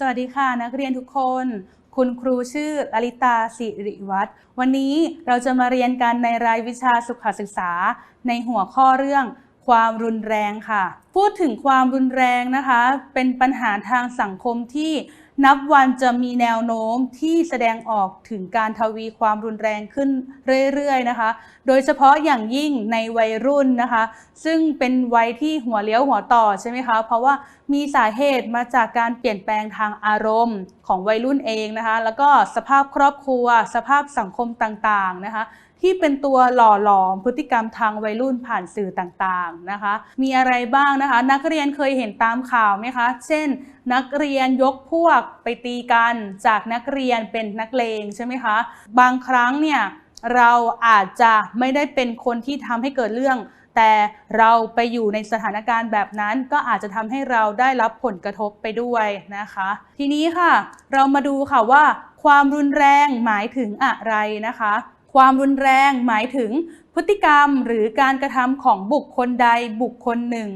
สวัสดีค่ะ นักเรียนทุกคน คุณครูชื่อลลิตาสิริวัตรวันนี้เราจะมาเรียนกันในรายวิชาสุขศึกษา ในหัวข้อเรื่องความรุนแรงค่ะ พูดถึงความรุนแรงนะคะ เป็นปัญหาทางสังคมที่ นับวันจะมีแนวโน้มที่แสดงออกถึงการทวีความรุนแรงขึ้นเรื่อยๆนะคะ โดยเฉพาะอย่างยิ่งในวัยรุ่นนะคะ ซึ่งเป็นวัยที่หัวเลี้ยวหัวต่อใช่ไหมคะ เพราะว่ามีสาเหตุมาจากการเปลี่ยนแปลงทางอารมณ์ของวัยรุ่นเองนะคะ แล้วก็สภาพครอบครัว สภาพสังคมต่างๆนะคะ ที่เป็นตัวหล่อหลอมพฤติกรรมทางวัยรุ่นผ่านสื่อต่างๆนะคะ มีอะไรบ้างนะคะ นักเรียนเคยเห็นตามข่าวไหมคะ เช่น นักเรียนยกพวกไปตีกันจากนักเรียนเป็นนักเลงใช่ไหมคะ บางครั้งเนี่ยเราอาจจะไม่ได้เป็นคนที่ทำให้เกิดเรื่อง แต่เราไปอยู่ในสถานการณ์แบบนั้น ก็อาจจะทำให้เราได้รับผลกระทบไปด้วยนะคะ ทีนี้ค่ะ เรามาดูค่ะว่า ความรุนแรงหมายถึงอะไรนะคะ ความรุนแรงหมายถึงพฤติกรรมหรือการกระทำของบุคคลใดบุคคลหนึ่ง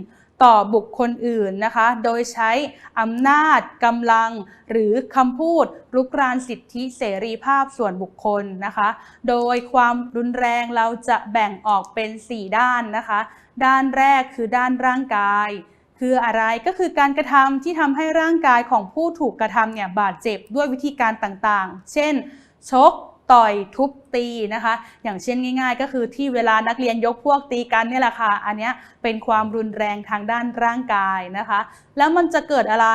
ต่อบุคคลอื่นนะคะ โดยใช้อำนาจกำลัง หรือคำพูดรุกรานสิทธิเสรีภาพส่วนบุคคลนะคะ โดยความรุนแรงเราจะแบ่งออกเป็น 4 ด้านนะคะ ด้านแรกคือด้านร่างกายคืออะไรก็คือการกระทำที่ทำให้ร่างกายของผู้ถูกกระทำเนี่ยบาดเจ็บด้วยวิธีการต่างๆ เช่น ชก ต่อยทุบตีนะคะ อย่างเช่นง่าย ๆ ก็คือที่เวลานักเรียนยกพวกตีกันเนี่ยแหละค่ะ อันนี้เป็นความรุนแรงทางด้านร่างกายนะคะ แล้วมันจะเกิดอะไร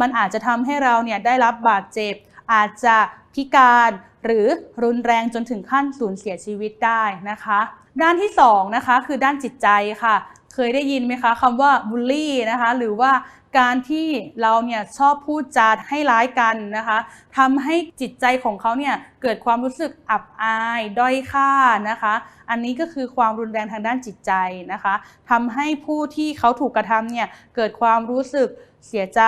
มันอาจจะทำให้เราเนี่ยได้รับบาดเจ็บ อาจจะพิการหรือรุนแรงจนถึงขั้นสูญเสียชีวิตได้นะคะ ด้านที่สองนะคะคือด้านจิตใจค่ะ เคยได้ยินไหมคะคำว่าบูลลี่นะคะ หรือว่า การที่เราเนี่ยชอบพูดจาให้ร้ายกันนะคะทำให้จิตใจของเขาเนี่ยเกิดความรู้สึกอับอายด้อยค่านะคะ อันนี้ก็คือความรุนแรงทางด้านจิตใจนะคะทำให้ผู้ที่เขาถูกกระทำเนี่ยเกิดความรู้สึกเสียใจ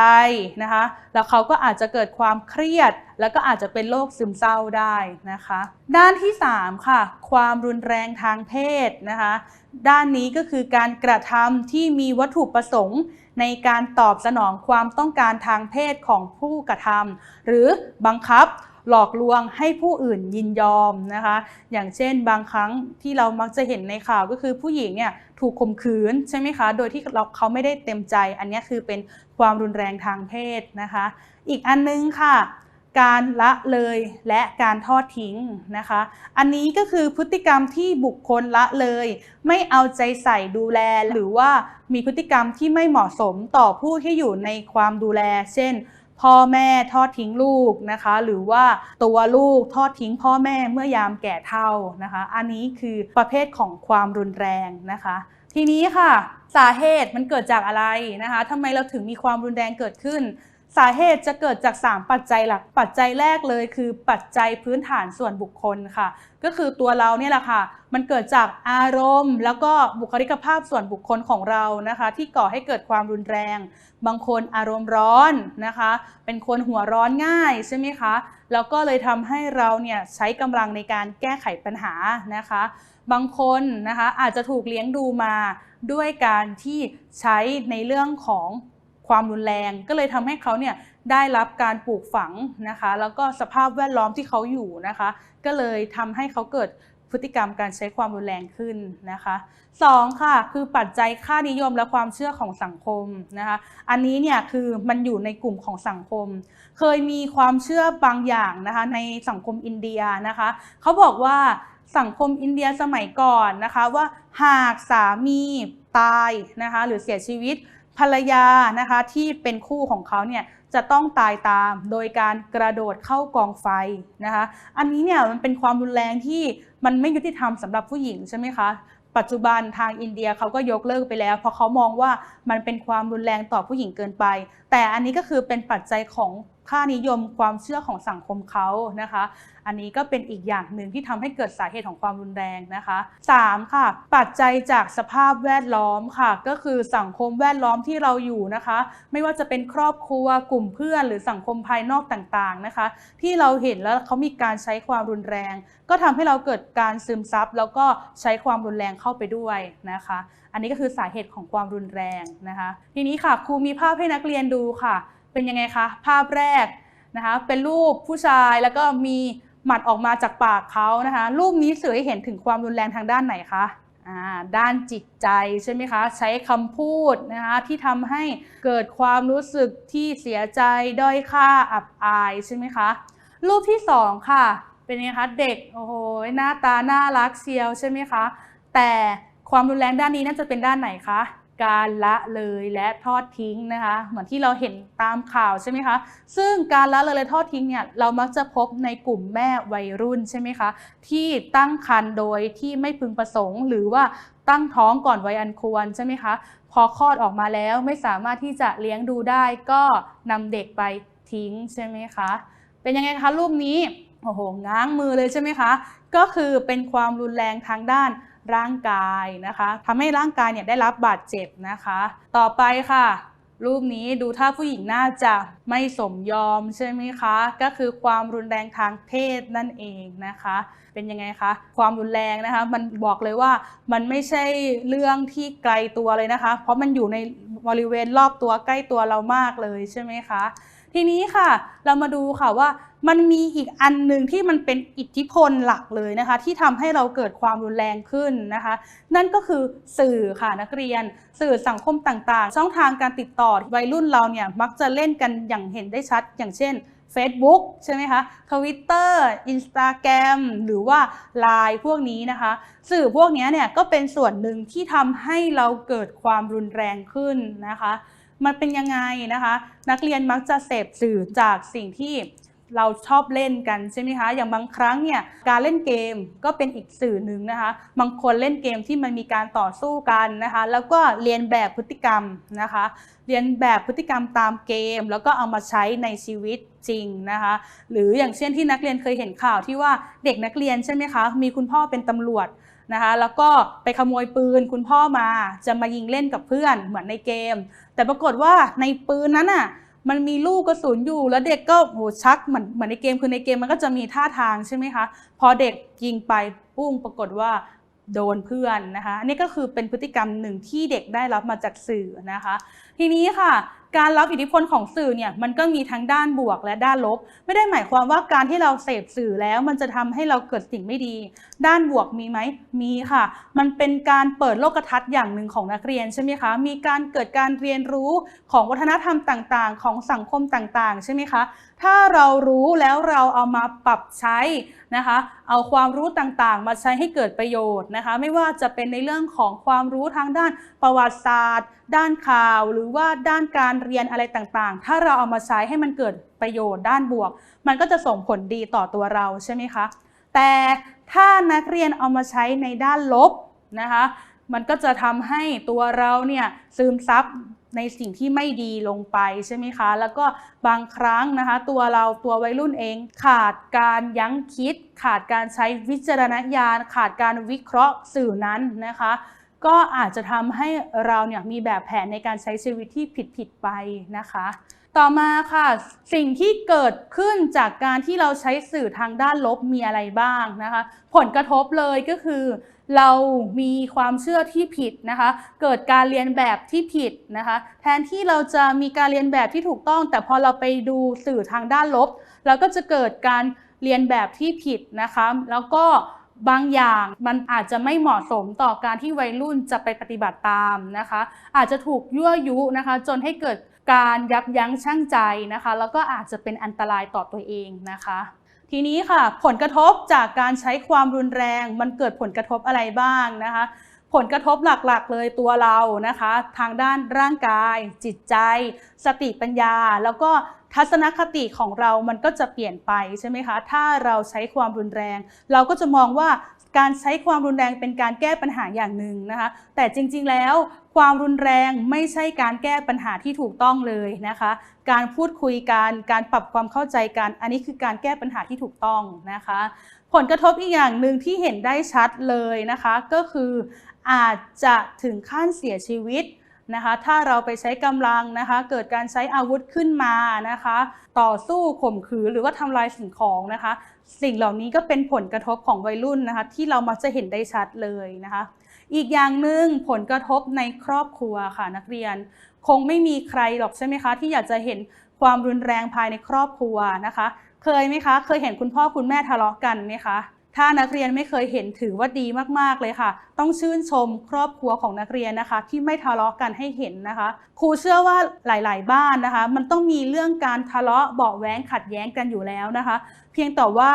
นะคะ แล้วเขาก็อาจจะเกิดความเครียด แล้วก็อาจจะเป็นโรคซึมเศร้าได้นะคะ ด้านที่ 3 ค่ะ ความรุนแรงทางเพศนะคะ ด้านนี้ก็คือการกระทำที่มีวัตถุประสงค์ ในการตอบสนองความต้องการทางเพศของผู้กระทำหรือบังคับหลอกลวงให้ผู้อื่นยินยอมนะคะ อย่างเช่นบางครั้งที่เรามักจะเห็นในข่าวก็คือผู้หญิงเนี่ยถูกข่มขืนใช่ไหมคะ โดยที่เราเขาไม่ได้เต็มใจ อันนี้คือเป็นความรุนแรงทางเพศนะคะ อีกอันนึงค่ะ การละเลยและการทอดทิ้งนะคะ อันนี้ก็คือพฤติกรรมที่บุคคลละเลย ไม่เอาใจใส่ดูแล หรือว่ามีพฤติกรรมที่ไม่เหมาะสมต่อผู้ที่อยู่ในความดูแล เช่น พ่อแม่ทอดทิ้งลูกนะคะ หรือว่าตัวลูกทอดทิ้งพ่อแม่เมื่อยามแก่เฒ่านะคะ อันนี้คือประเภทของความรุนแรงนะคะ ทีนี้ค่ะ สาเหตุมันเกิดจากอะไรนะคะทำไมเราถึงมีความรุนแรงเกิดขึ้น สาเหตุจะเกิดจาก 3 ปัจจัยหลัก ปัจจัยแรกเลยคือปัจจัยพื้นฐานส่วนบุคคลค่ะ ก็คือตัวเราเนี่ยแหละค่ะ มันเกิดจากอารมณ์ แล้วก็บุคลิกภาพส่วนบุคคลของเรานะคะ ที่ก่อให้เกิดความรุนแรง บางคนอารมณ์ร้อนนะคะ เป็นคนหัวร้อนง่ายใช่ไหมคะ แล้วก็เลยทำให้เราเนี่ยใช้กำลังในการแก้ไขปัญหานะคะ บางคนนะคะอาจจะถูกเลี้ยงดูมาด้วยการที่ใช้ในเรื่องของ ความรุนแรง ก็เลยทำให้เขาเนี่ยได้รับการปลูกฝังนะคะ แล้วก็สภาพแวดล้อมที่เขาอยู่นะคะ ก็เลยทำให้เขาเกิดพฤติกรรมการใช้ความรุนแรงขึ้นนะคะสองค่ะคือปัจจัยค่านิยมและความเชื่อของสังคมนะคะอันนี้เนี่ยคือมันอยู่ในกลุ่มของสังคม เคยมีความเชื่อบางอย่างนะคะในสังคมอินเดียนะคะเขาบอกว่าสังคมอินเดียสมัยก่อนนะคะว่าหากสามีตายนะคะหรือเสียชีวิต ภรรยานะคะที่เป็นคู่ของเขาเนี่ยจะต้องตายตามโดยการกระโดดเข้ากองไฟนะคะ อันนี้เนี่ยมันเป็นความรุนแรงที่มันไม่ยุติธรรมสำหรับผู้หญิงใช่ไหมคะปัจจุบันทางอินเดียเขาก็ยกเลิกไปแล้ว เพราะเขามองว่ามันเป็นความรุนแรงต่อผู้หญิงเกินไป แต่อันนี้ก็คือเป็นปัจจัยของ ค่านิยมความเชื่อของสังคมเขานะคะ อันนี้ก็เป็นอีกอย่างหนึ่งที่ทำให้เกิดสาเหตุของความรุนแรงนะคะ 3. ค่ะ ปัจจัยจากสภาพแวดล้อมค่ะ ก็คือสังคมแวดล้อมที่เราอยู่นะคะ ไม่ว่าจะเป็นครอบครัวกลุ่มเพื่อน หรือสังคมภายนอกต่างๆนะคะ ที่เราเห็นแล้วเขามีการใช้ความรุนแรง ก็ทำให้เราเกิดการซึมซับแล้วก็ใช้ความรุนแรงเข้าไปด้วยนะคะ อันนี้ก็คือสาเหตุของความรุนแรงนะคะ ทีนี้ค่ะครูมีภาพให้นักเรียนดูค่ะ เป็นยังไงคะภาพแรกนะคะเป็นรูปผู้ชายแล้วก็มีหมัดออกมาจากปากเขานะคะรูปนี้สื่อให้เห็นถึงความรุนแรงทางด้านไหนคะด้านจิตใจใช่ไหมคะใช้คำพูดนะคะที่ทำให้เกิดความรู้สึกที่เสียใจด้อยค่าอับอายใช่ไหมคะรูปที่สองค่ะเป็นไงคะเด็กโอ้โหหน้าตาน่ารักเชียวใช่ไหมคะแต่ความรุนแรงด้านนี้น่าจะเป็นด้านไหนคะ การละเลยและทอดทิ้งนะคะเหมือนที่เราเห็นตามข่าวใช่ไหมคะซึ่งการละเลยและทอดทิ้งเนี่ยเรามักจะพบในกลุ่มแม่วัยรุ่นใช่ไหมคะที่ตั้งครรภ์โดยที่ไม่พึงประสงค์ หรือว่าตั้งท้องก่อนวัยอันควรใช่ไหมคะพอคลอดออกมาแล้วไม่สามารถที่จะเลี้ยงดูได้ก็นำเด็กไปทิ้งใช่ไหมคะเป็นยังไงคะรูปนี้ โอ้โหง้างมือเลยใช่ไหมคะ ก็คือเป็นความรุนแรงทางด้านร่างกายนะคะทำให้ร่างกายเนี่ยได้รับบาดเจ็บนะคะ ต่อไปค่ะ รูปนี้ดูถ้าผู้หญิงน่าจะไม่สมยอมใช่ไหมคะ ก็คือความรุนแรงทางเพศนั่นเองนะคะ เป็นยังไงคะ ความรุนแรงนะคะ มันบอกเลยว่ามันไม่ใช่เรื่องที่ไกลตัวเลยนะคะ เพราะมันอยู่ในบริเวณรอบตัวใกล้ตัวเรามากเลยใช่ไหมคะ ทีนี้ค่ะ เรามาดูค่ะว่ามันมีอีกอันหนึ่งที่มันเป็นอิทธิพลหลักเลยนะคะ ที่ทำให้เราเกิดความรุนแรงขึ้นนะคะ นั่นก็คือสื่อค่ะนักเรียน สื่อสังคมต่างๆ ช่องทางการติดต่อวัยรุ่นเราเนี่ยมักจะเล่นกันอย่างเห็นได้ชัด อย่างเช่น Facebook ใช่ไหมคะ Twitter Instagram หรือว่า Line พวกนี้นะคะ สื่อพวกนี้เนี่ยก็เป็นส่วนหนึ่งที่ทำให้เราเกิดความรุนแรงขึ้นนะคะ มันเป็นยังไงนะคะ นักเรียนมักจะเสพสื่อจากสิ่งที่ เราชอบเล่นกันใช่ไหมคะอย่างบางครั้งเนี่ยการเล่นเกมก็เป็นอีกสื่อหนึ่งนะคะ บางคนเล่นเกมที่มันมีการต่อสู้กันนะคะ แล้วก็เรียนแบบพฤติกรรมนะคะ เรียนแบบพฤติกรรมตามเกม แล้วก็เอามาใช้ในชีวิตจริงนะคะ หรืออย่างเช่นที่นักเรียนเคยเห็นข่าวที่ว่าเด็กนักเรียนใช่ไหมคะมีคุณพ่อเป็นตำรวจนะคะแล้วก็ไปขโมยปืนคุณพ่อมาจะมายิงเล่นกับเพื่อนเหมือนในเกม แต่ปรากฏว่าในปืนนั้นอะ มันมีลูกกระสุนอยู่ แล้วเด็กก็โหชักเหมือนเหมือนในเกมคือในเกมมันก็จะมีท่าทางใช่ไหมคะพอเด็กยิงไปปุ้งปรากฏว่าโดนเพื่อนนะคะอันนี้ก็คือเป็นพฤติกรรมหนึ่งที่เด็กได้รับมาจากสื่อนะคะ ทีนี้ค่ะ การรับอิทธิพลของสื่อเนี่ยมันก็มีทั้งด้านบวกและด้านลบ ไม่ได้หมายความว่าการที่เราเสพสื่อแล้วมันจะทำให้เราเกิดสิ่งไม่ดี ด้านบวกมีไหมมีค่ะ มันเป็นการเปิดโลกทัศน์อย่างหนึ่งของนักเรียนใช่ไหมคะมีการเกิดการเรียนรู้ของวัฒนธรรมต่างๆ ของสังคมต่างๆ ใช่ไหมคะ ถ้าเรารู้แล้วเราเอามาปรับใช้นะคะ เอาความรู้ต่างๆ มาใช้ให้เกิดประโยชน์นะคะ ไม่ว่าจะเป็นในเรื่องของความรู้ทางด้านประวัติศาสตร์ ด้านข่าว หรือว่าด้านการเรียนอะไรต่างๆ ถ้าเราเอามาใช้ให้มันเกิดประโยชน์ด้านบวก มันก็จะส่งผลดีต่อตัวเราใช่ไหมคะ แต่ถ้านักเรียนเอามาใช้ในด้านลบนะคะ มันก็จะทำให้ตัวเราเนี่ยซึมซับ ในสิ่งที่ไม่ดีลงไปใช่ไหมคะ แล้วก็บางครั้งนะคะ ตัวเราตัววัยรุ่นเอง ขาดการยั้งคิด ขาดการใช้วิจารณญาณ ขาดการวิเคราะห์สื่อนั้นนะคะก็อาจจะทำให้เราเนี่ยมีแบบแผนในการใช้ชีวิตที่ผิดๆไปนะคะ ต่อมาค่ะ สิ่งที่เกิดขึ้นจากการที่เราใช้สื่อทางด้านลบมีอะไรบ้างนะคะ ผลกระทบเลยก็คือ เรามีความเชื่อที่ผิดนะคะ เกิดการเรียนแบบที่ผิดนะคะ แทนที่เราจะมีการเรียนแบบที่ถูกต้อง แต่พอเราไปดูสื่อทางด้านลบ เราก็จะเกิดการเรียนแบบที่ผิดนะคะ แล้วก็บางอย่างมันอาจจะไม่เหมาะสมต่อการที่วัยรุ่นจะไปปฏิบัติตามนะคะ อาจจะถูกยั่วยุนะคะ จนให้เกิดการยับยั้งชั่งใจนะคะ แล้วก็อาจจะเป็นอันตรายต่อตัวเองนะคะ ทีนี้ค่ะผลกระทบจากการใช้ความรุนแรง มันเกิดผลกระทบอะไรบ้างนะคะ ผลกระทบหลักๆ เลยตัวเรานะคะ ทางด้านร่างกาย จิตใจ สติปัญญา แล้วก็ทัศนคติของเรามันก็จะเปลี่ยนไปใช่ไหมคะ ถ้าเราใช้ความรุนแรง เราก็จะมองว่า การใช้ความรุนแรงเป็นการแก้ปัญหาอย่างหนึ่งนะคะแต่จริงๆแล้วความรุนแรงไม่ใช่การแก้ปัญหาที่ถูกต้องเลยนะคะ การพูดคุยกันการปรับความเข้าใจกัน อันนี้คือการแก้ปัญหาที่ถูกต้องนะคะ ผลกระทบอีกอย่างหนึ่งที่เห็นได้ชัดเลยนะคะ ก็คืออาจจะถึงขั้นเสียชีวิต นะคะ ถ้าเราไปใช้กำลังนะคะ เกิดการใช้อาวุธขึ้นมานะคะ ต่อสู้ข่มขืนหรือว่าทำลายสิ่งของนะคะ สิ่งเหล่านี้ก็เป็นผลกระทบของวัยรุ่นนะคะ ที่เรามักจะเห็นได้ชัดเลยนะคะ อีกอย่างหนึ่งผลกระทบในครอบครัวค่ะนักเรียน คงไม่มีใครหรอกใช่ไหมคะ ที่อยากจะเห็นความรุนแรงภายในครอบครัวนะคะ เคยไหมคะ เคยเห็นคุณพ่อคุณแม่ทะเลาะกันไหมคะ ถ้านักเรียนไม่เคยเห็นถือว่าดีมากๆเลยค่ะ ต้องชื่นชมครอบครัวของนักเรียนนะคะ ที่ไม่ทะเลาะกันให้เห็นนะคะ ครูเชื่อว่าหลาย ๆ บ้านนะคะ มันต้องมีเรื่องการทะเลาะเบาะแว้งขัดแย้งกันอยู่แล้วนะคะ เพียงแต่ว่า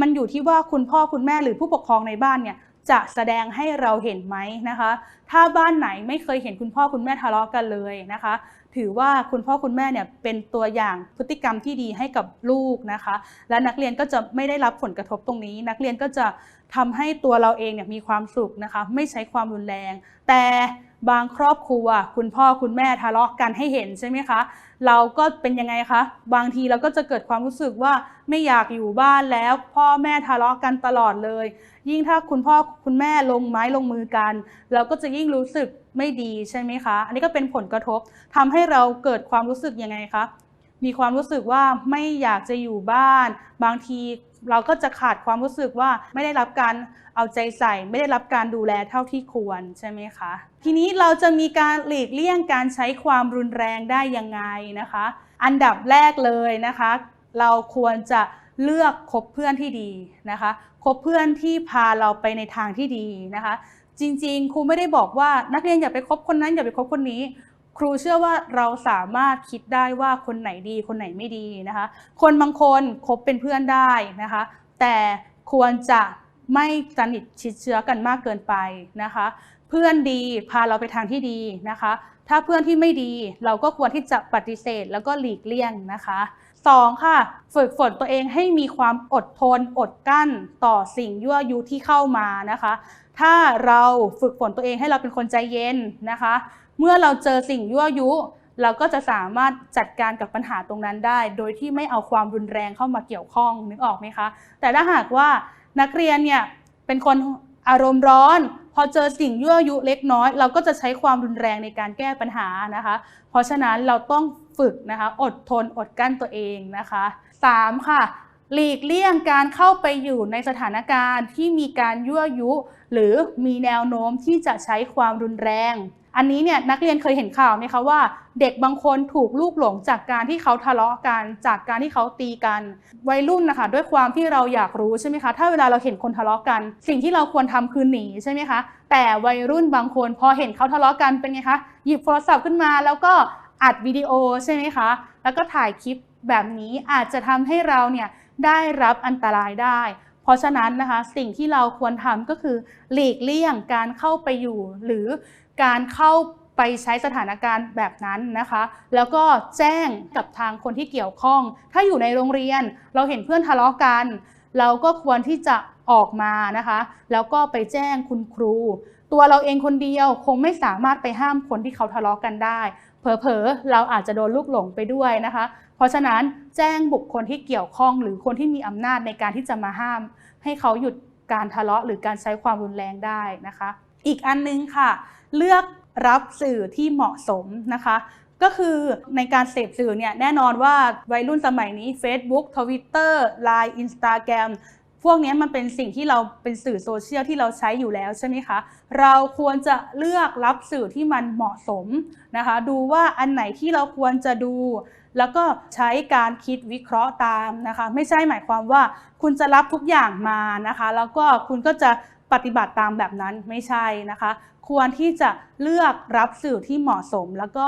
มันอยู่ที่ว่าคุณพ่อคุณแม่หรือผู้ปกครองในบ้านเนี่ยจะแสดงให้เราเห็นไหมนะคะ ถ้าบ้านไหนไม่เคยเห็นคุณพ่อคุณแม่ทะเลาะกันเลยนะคะ ถือว่าคุณพ่อคุณแม่เนี่ยเป็นตัวอย่างพฤติกรรมที่ดีให้กับลูกนะคะ และนักเรียนก็จะไม่ได้รับผลกระทบตรงนี้ นักเรียนก็จะทำให้ตัวเราเองเนี่ยมีความสุขนะคะ ไม่ใช้ความรุนแรง แต่บางครอบครัว คุณพ่อคุณแม่ทะเลาะกันให้เห็นใช่ไหมคะ เราก็เป็นยังไงคะ บางทีเราก็จะเกิดความรู้สึกว่าไม่อยากอยู่บ้านแล้ว พ่อแม่ทะเลาะกันตลอดเลย ยิ่งถ้าคุณพ่อคุณแม่ลงไม้ลงมือกัน เราก็จะยิ่งรู้สึกไม่ดีใช่ไหมคะ อันนี้ก็เป็นผลกระทบทำให้เราเกิดความรู้สึกยังไงคะมีความรู้สึกว่าไม่อยากจะอยู่บ้าน บางทีเราก็จะขาดความรู้สึกว่าไม่ได้รับการ เอาใจใส่ไม่ได้รับการดูแลเท่าที่ควรใช่ไหมคะ ทีนี้เราจะมีการหลีกเลี่ยงการใช้ความรุนแรงได้ยังไงนะคะ อันดับแรกเลยนะคะ เราควรจะเลือกคบเพื่อนที่ดีนะคะคบเพื่อนที่พาเราไปในทางที่ดีนะคะ จริงๆ ครูไม่ได้บอกว่านักเรียนอย่าไปคบคนนั้นอย่าไปคบคนนี้ ครูเชื่อว่าเราสามารถคิดได้ว่าคนไหนดีคนไหนไม่ดีนะคะ คนบางคนคบเป็นเพื่อนได้นะคะ แต่ควรจะ ไม่สนิทชิดเชื้อกันมากเกินไปนะคะ เพื่อนดีพาเราไปทางที่ดีนะคะ ถ้าเพื่อนที่ไม่ดีเราก็ควรที่จะปฏิเสธแล้วก็หลีกเลี่ยงนะคะสองค่ะ ฝึกฝนตัวเองให้มีความอดทนอดกั้นต่อสิ่งยั่วยุที่เข้ามานะคะ ถ้าเราฝึกฝนตัวเองให้เราเป็นคนใจเย็นนะคะ เมื่อเราเจอสิ่งยั่วยุ เราก็จะสามารถจัดการกับปัญหาตรงนั้นได้ โดยที่ไม่เอาความรุนแรงเข้ามาเกี่ยวข้องนึกออกไหมคะ แต่ถ้าหากว่า นักเรียนเนี่ยเป็นคนอารมณ์ร้อน พอเจอสิ่งยั่วยุเล็กน้อย เราก็จะใช้ความรุนแรงในการแก้ปัญหานะคะ เพราะฉะนั้นเราต้องฝึกนะคะอดทนอดกั้นตัวเองนะคะสามค่ะหลีกเลี่ยงการเข้าไปอยู่ในสถานการณ์ที่มีการยั่วยุ หรือมีแนวโน้มที่จะใช้ความรุนแรง อันนี้เนี่ยนักเรียนเคยเห็นข่าวไหมคะว่า เด็กบางคนถูกลูกหลงจากการที่เขาทะเลาะกันจากการที่เขาตีกันวัยรุ่นนะคะด้วยความที่เราอยากรู้ใช่ไหมคะถ้าเวลาเราเห็นคนทะเลาะกัน สิ่งที่เราควรทำคือหนีใช่ไหมคะแต่วัยรุ่นบางคนพอเห็นเขาทะเลาะกันเป็นไงคะหยิบโทรศัพท์ขึ้นมาแล้วก็อัดวิดีโอใช่ไหมคะแล้วก็ถ่ายคลิปแบบนี้อาจจะทำให้เราเนี่ยได้รับอันตรายได้เพราะฉะนั้นนะคะสิ่งที่เราควรทำก็คือหลีกเลี่ยงการเข้าไปอยู่ หรือ การเข้าไปใช้สถานการณ์แบบนั้นนะคะ แล้วก็แจ้งกับทางคนที่เกี่ยวข้อง ถ้าอยู่ในโรงเรียนเราเห็นเพื่อนทะเลาะกัน เราก็ควรที่จะออกมานะคะ แล้วก็ไปแจ้งคุณครู ตัวเราเองคนเดียวคงไม่สามารถไปห้ามคนที่เขาทะเลาะกันได้ เผลอๆเราอาจจะโดนลูกหลงไปด้วยนะคะ เพราะฉะนั้นแจ้งบุคคลที่เกี่ยวข้อง หรือคนที่มีอำนาจในการที่จะมาห้าม ให้เขาหยุดการทะเลาะหรือการใช้ความรุนแรงได้นะคะ อีกอันนึงค่ะ เลือกรับสื่อที่เหมาะสมนะคะ ก็คือในการเสพสื่อเนี่ยแน่นอนว่าวัยรุ่นสมัยนี้ Facebook Twitter Line Instagram พวกนี้มันเป็นสิ่งที่เราเป็นสื่อโซเชียลที่เราใช้อยู่แล้วใช่ไหมคะ เราควรจะเลือกรับสื่อที่มันเหมาะสมนะคะ ดูว่าอันไหนที่เราควรจะดู แล้วก็ใช้การคิดวิเคราะห์ตามนะคะ ไม่ใช่หมายความว่าคุณจะรับทุกอย่างมานะคะ แล้วก็คุณก็จะ ปฏิบัติตามแบบนั้นไม่ใช่นะคะ ควรที่จะเลือกรับสื่อที่เหมาะสม แล้วก็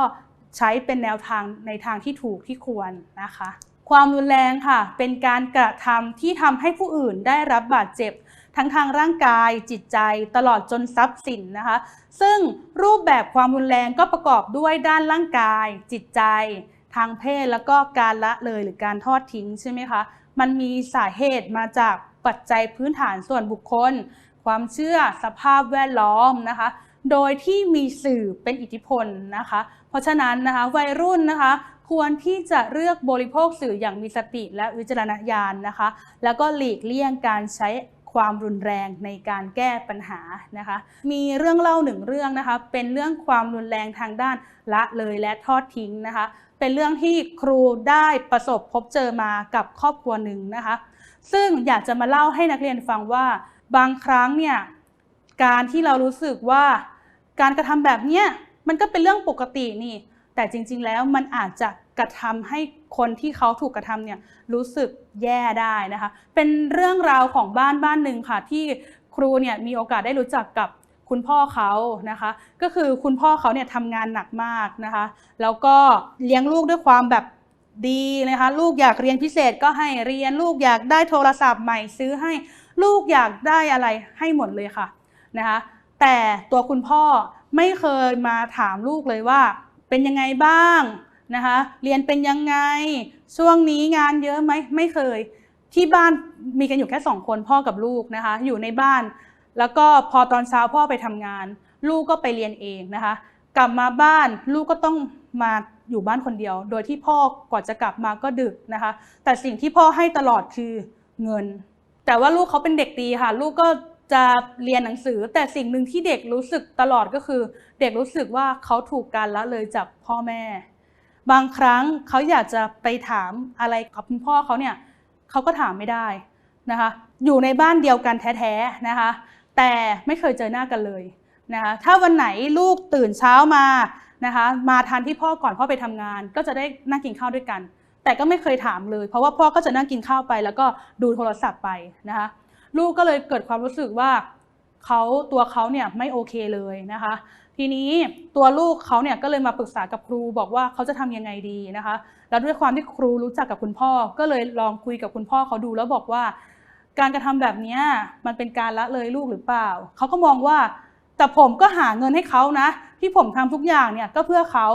ใช้เป็นแนวทางในทางที่ถูกที่ควรนะคะ ความรุนแรงค่ะ เป็นการกระทำที่ทำให้ผู้อื่นได้รับบาดเจ็บ ทั้งทางร่างกายจิตใจตลอดจนทรัพย์สินนะคะ ซึ่งรูปแบบความรุนแรงก็ประกอบด้วยด้านร่างกาย จิตใจ ทางเพศแล้วก็การละเลยหรือการทอดทิ้งใช่ไหมคะมันมีสาเหตุมาจากปัจจัยพื้นฐานส่วนบุคคล ความเชื่อสภาพแวดล้อมนะคะ โดยที่มีสื่อเป็นอิทธิพลนะคะ เพราะฉะนั้นนะคะวัยรุ่นนะคะควรที่จะเลือกบริโภคสื่ออย่างมีสติและวิจารณญาณนะคะ แล้วก็หลีกเลี่ยงการใช้ความรุนแรงในการแก้ปัญหานะคะ มีเรื่องเล่าหนึ่งเรื่องนะคะ เป็นเรื่องความรุนแรงทางด้านละเลยและทอดทิ้งนะคะ เป็นเรื่องที่ครูได้ประสบพบเจอมากับครอบครัวหนึ่งนะคะ ซึ่งอยากจะมาเล่าให้นักเรียนฟังว่า บางครั้งเนี่ยการที่เรารู้สึกว่าการกระทำแบบเนี้ยมันก็เป็นเรื่องปกตินี่ แต่จริง ๆ แล้วมันอาจจะกระทำให้คนที่เขาถูกกระทำเนี่ยรู้สึกแย่ได้นะคะ เป็นเรื่องราวของบ้านบ้านหนึ่งค่ะ ที่ครูเนี่ยมีโอกาสได้รู้จักกับคุณพ่อเขานะคะ ก็คือคุณพ่อเขาเนี่ยทำงานหนักมากนะคะ แล้วก็เลี้ยงลูกด้วยความแบบดีนะคะ ลูกอยากเรียนพิเศษก็ให้เรียนลูกอยากได้โทรศัพท์ใหม่ซื้อให้ ลูกอยากได้อะไรให้หมดเลยค่ะนะคะแต่ตัวคุณพ่อไม่เคยมาถามลูกเลยว่า เป็นยังไงบ้างนะคะเรียนเป็นยังไง ช่วงนี้งานเยอะไหมไม่เคย ที่บ้านมีกันอยู่แค่สองคนพ่อกับลูกนะคะอยู่ในบ้าน แล้วก็พอตอนเช้าพ่อไปทำงาน ลูกก็ไปเรียนเองนะคะ กลับมาบ้านลูกก็ต้องมาอยู่บ้านคนเดียว โดยที่พ่อกว่าจะกลับมาก็ดึกนะคะ แต่สิ่งที่พ่อให้ตลอดคือเงิน แต่ว่าลูกเขาเป็นเด็กดีค่ะ ลูกก็จะเรียนหนังสือ แต่สิ่งหนึ่งที่เด็กรู้สึกตลอดก็คือ เด็กรู้สึกว่าเขาถูกการละเลยจากพ่อแม่ บางครั้งเขาอยากจะไปถามอะไรกับคุณพ่อเขาเนี่ยเขาก็ถามไม่ได้นะคะ อยู่ในบ้านเดียวกันแท้ๆนะคะ แต่ไม่เคยเจอหน้ากันเลยนะคะ ถ้าวันไหนลูกตื่นเช้ามานะคะ มาทันที่พ่อก่อนพ่อไปทำงาน ก็จะได้นั่งกินข้าวด้วยกัน แต่ก็ไม่เคยถามเลย เพราะว่าพ่อก็จะนั่งกินข้าวไป แล้วก็ดูโทรศัพท์ไปนะคะลูกก็เลยเกิดความรู้สึกว่าเขาตัวเขาเนี่ยไม่โอเคเลยนะคะ ทีนี้ตัวลูกเขาเนี่ยก็เลยมาปรึกษากับครูบอกว่าเขาจะทำยังไงดีนะคะ แล้วด้วยความที่ครูรู้จักกับคุณพ่อ ก็เลยลองคุยกับคุณพ่อเขาดูแล้วบอกว่า การกระทำแบบนี้มันเป็นการละเลยลูกหรือเปล่าเขาก็มองว่าแต่ผมก็หาเงินให้เขานะ ที่ผมทำทุกอย่างเนี่ยก็เพื่อเขา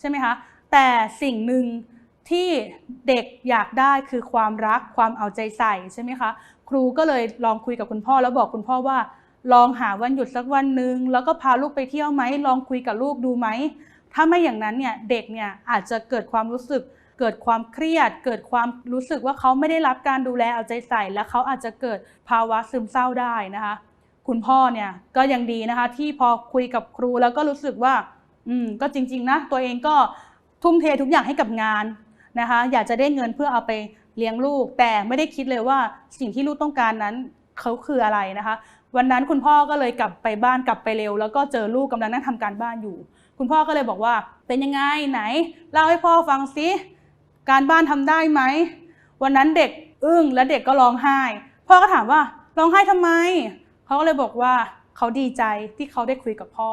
ใช่ไหมคะแต่สิ่งหนึ่ง ที่เด็กอยากได้คือความรักความเอาใจใส่ใช่ไหมคะ ครูก็เลยลองคุยกับคุณพ่อแล้วบอกคุณพ่อว่า ลองหาวันหยุดสักวันหนึ่งแล้วก็พาลูกไปเที่ยวไหมลองคุยกับลูกดูไหมถ้าไม่อย่างนั้นเนี่ยเด็กเนี่ยอาจจะเกิดความรู้สึก เกิดความเครียด เกิดความรู้สึกว่าเขาไม่ได้รับการดูแลเอาใจใส่ และเขาอาจจะเกิดภาวะซึมเศร้าได้นะคะ คุณพ่อเนี่ยก็ยังดีนะคะ ที่พอคุยกับครูแล้วก็รู้สึกว่า อืมก็จริง ๆ นะ ตัวเองก็ทุ่มเททุกอย่างให้กับงาน นะคะอยากจะได้เงินเพื่อเอาไปเลี้ยงลูก แต่ไม่ได้คิดเลยว่าสิ่งที่ลูกต้องการนั้นเขาคืออะไรนะคะ วันนั้นคุณพ่อก็เลยกลับไปบ้านกลับไปเร็ว แล้วก็เจอลูกกำลังนั่งทำการบ้านอยู่ คุณพ่อก็เลยบอกว่าเป็นยังไงไหนเล่าให้พ่อฟังสิการบ้านทำได้ไหมวันนั้นเด็กอึ้งและเด็กก็ร้องไห้ พ่อก็ถามว่าร้องไห้ทำไมเขาก็เลยบอกว่าเขาดีใจที่เขาได้คุยกับพ่อ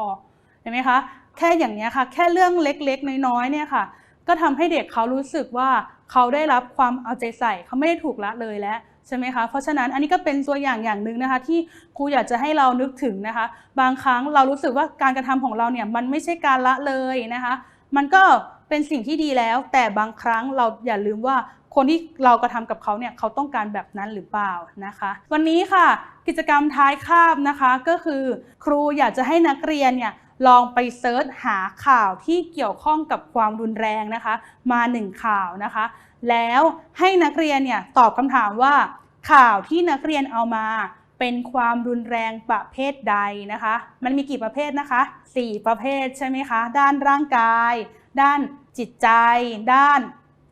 เห็นไหมคะแค่อย่างนี้ยค่ะ แค่เรื่องเล็กๆ น้อยๆเนี่ยค่ะ ก็ทำให้เด็กเขารู้สึกว่าเขาได้รับความเอาใจใส่เขาไม่ได้ถูกละเลยแล้วใช่ไหมคะเพราะฉะนั้นอันนี้ก็เป็นตัวอย่างอย่างหนึ่งนะคะ ที่ครูอยากจะให้เรานึกถึงนะคะ บางครั้งเรารู้สึกว่าการกระทำของเราเนี่ยมันไม่ใช่การละเลยนะคะ มันก็เป็นสิ่งที่ดีแล้ว แต่บางครั้งเราอย่าลืมว่าคนที่เรากระทำกับเขาเนี่ยเขาต้องการแบบนั้นหรือเปล่านะคะ วันนี้ค่ะ กิจกรรมท้ายคาบนะคะ ก็คือ ครูอยากจะให้นักเรียนเนี่ย ลองไปเซิร์ชหาข่าวที่เกี่ยวข้องกับความรุนแรงนะคะ มาหนึ่งข่าวนะคะ แล้วให้นักเรียนเนี่ยตอบคำถามว่า ข่าวที่นักเรียนเอามาเป็นความรุนแรงประเภทใดนะคะ มันมีกี่ประเภทนะคะ 4 ประเภทใช่ไหมคะ ด้านร่างกาย ด้านจิตใจ ด้าน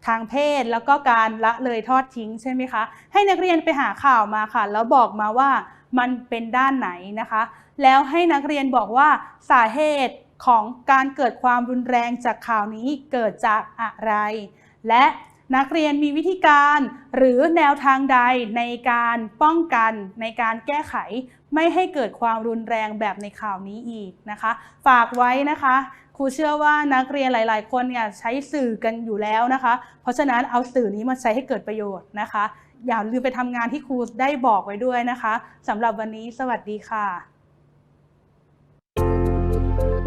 ทางเพศ แล้วก็การละเลยทอดทิ้งใช่ไหมคะ ให้นักเรียนไปหาข่าวมาค่ะ แล้วบอกมาว่ามันเป็นด้านไหนนะคะ แล้วให้นักเรียนบอกว่าสาเหตุของการเกิดความรุนแรงจากข่าวนี้เกิดจากอะไร และนักเรียนมีวิธีการหรือแนวทางใดในการป้องกันในการแก้ไข ไม่ให้เกิดความรุนแรงแบบในข่าวนี้อีกนะคะ ฝากไว้นะคะครูเชื่อว่านักเรียนหลาย ๆ คนเนี่ยใช้สื่อกันอยู่แล้วนะคะ เพราะฉะนั้นเอาสื่อนี้มาใช้ให้เกิดประโยชน์นะคะ อย่าลืมไปทำงานที่ครูได้บอกไว้ด้วยนะคะสำหรับวันนี้สวัสดีค่ะ